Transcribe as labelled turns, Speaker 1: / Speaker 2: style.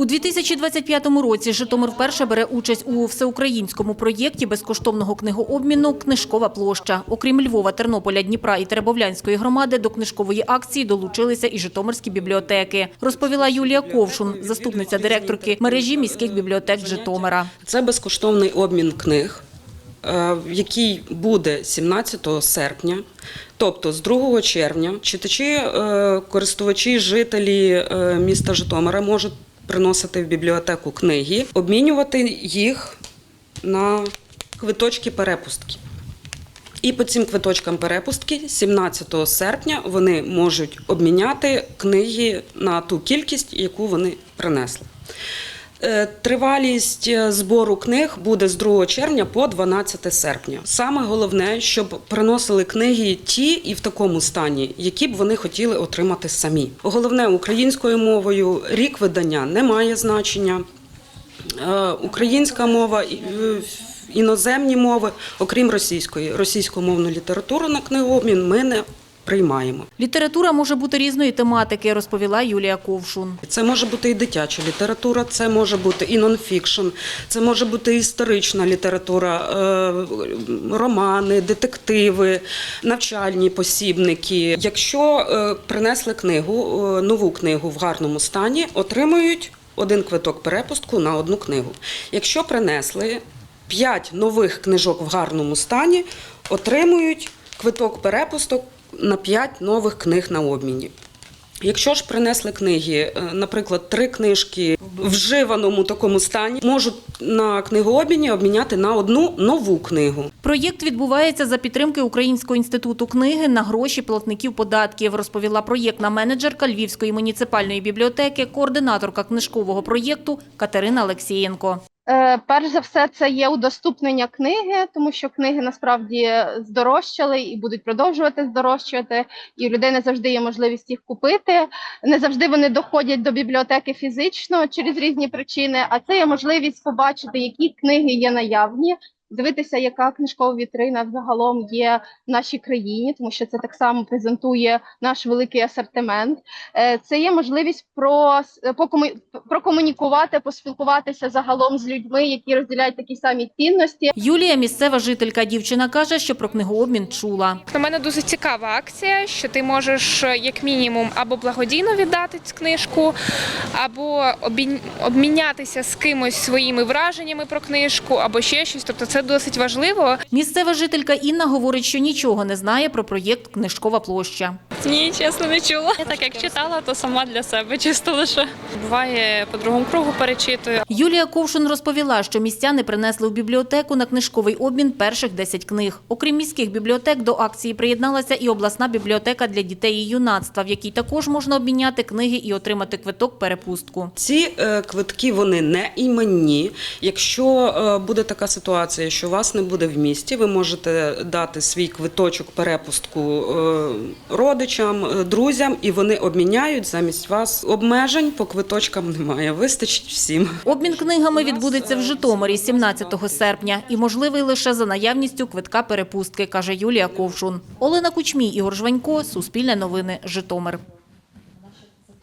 Speaker 1: У 2025 році Житомир вперше бере участь у всеукраїнському проєкті безкоштовного книгообміну «Книжкова площа». Окрім Львова, Тернополя, Дніпра і Теребовлянської громади, до книжкової акції долучилися і житомирські бібліотеки, розповіла Юлія Ковшун, заступниця директорки мережі міських бібліотек Житомира.
Speaker 2: Це безкоштовний обмін книг, е, який буде 17 серпня. Тобто з 2 червня читачі, е, користувачі, жителі е, міста Житомира можуть приносити в бібліотеку книги, обмінювати їх на квиточки перепустки. І по цим квиточкам перепустки 17 серпня вони можуть обміняти книги на ту кількість, яку вони принесли. Е, Тривалість е, збору книг буде з 2 червня по 12 серпня. Саме головне, щоб приносили книги ті і в такому стані, які б вони хотіли отримати самі. Головне українською мовою рік видання не має значення. Е, Українська мова, іноземні мови, окрім російської, російськомовну літературу на книгообмін ми не приймаємо.
Speaker 1: Література може бути різної тематики, розповіла Юлія Ковшун.
Speaker 2: Це може бути і дитяча література, це може бути і нонфікшн, це може бути історична література, е, романи, детективи, навчальні посібники. Якщо е, принесли книгу, е, нову книгу в гарному стані, отримують один квиток перепустку на одну книгу. Якщо принесли п'ять нових книжок в гарному стані, отримують квиток перепусток на п'ять нових книг на обміні. Якщо ж принесли книги, е, наприклад, три книжки в вживаному такому стані, можуть на книгообміні обміняти на одну нову книгу.
Speaker 1: Проєкт відбувається за підтримки Українського інституту книги на гроші платників податків, розповіла проєктна менеджерка Львівської муніципальної бібліотеки, координаторка книжкового проєкту Катерина Олексієнко.
Speaker 3: Е, Перш за все, це є удоступнення книги, тому що книги насправді здорожчали і будуть продовжувати здорожчувати, і у людей не завжди є можливість їх купити. Не завжди вони доходять до бібліотеки фізично через різні причини. А це є можливість побачити, які книги є наявні, дивитися, яка книжкова вітрина взагалом є в нашій країні, тому що це так само презентує наш великий асортимент. Е, Це є можливість про, прокомунікувати, поспілкуватися загалом з людьми, які розділяють такі самі цінності.
Speaker 1: Юлія, місцева жителька, дівчина каже, що про книгообмін чула.
Speaker 4: На мене дуже цікава акція, що ти можеш е, як мінімум або благодійно віддати цю книжку, або обмін- обмінятися з кимось своїми враженнями про книжку, або ще щось. Тобто це досить важливо.
Speaker 1: Місцева жителька Інна говорить, що нічого не знає про проєкт Книжкова площа.
Speaker 5: Ні, чесно, не чула. Я так як читала, то сама для себе чисто лише. Буває по другому кругу перечитую.
Speaker 1: Юлія Ковшун розповіла, що містяни принесли в бібліотеку на книжковий обмін перших 10 книг. Окрім міських бібліотек, до акції приєдналася і обласна бібліотека для дітей і юнацтва, в якій також можна обміняти книги і отримати квиток перепустку.
Speaker 2: Ці е, квитки вони не іменні. Якщо е, буде така ситуація, що вас не буде в місті, ви можете дати свій квиточок перепустку е, родичам, е, друзям, і вони обміняють замість вас. Обмежень по квиточкам немає. Вистачить всім.
Speaker 1: Обмін книгами відбудеться в Житомирі 17 серпня і можливий лише за наявністю квитка перепустки, каже Юлія Ковшун. Олена Кучмій, Ігор Жванько, Суспільне новини, Житомир.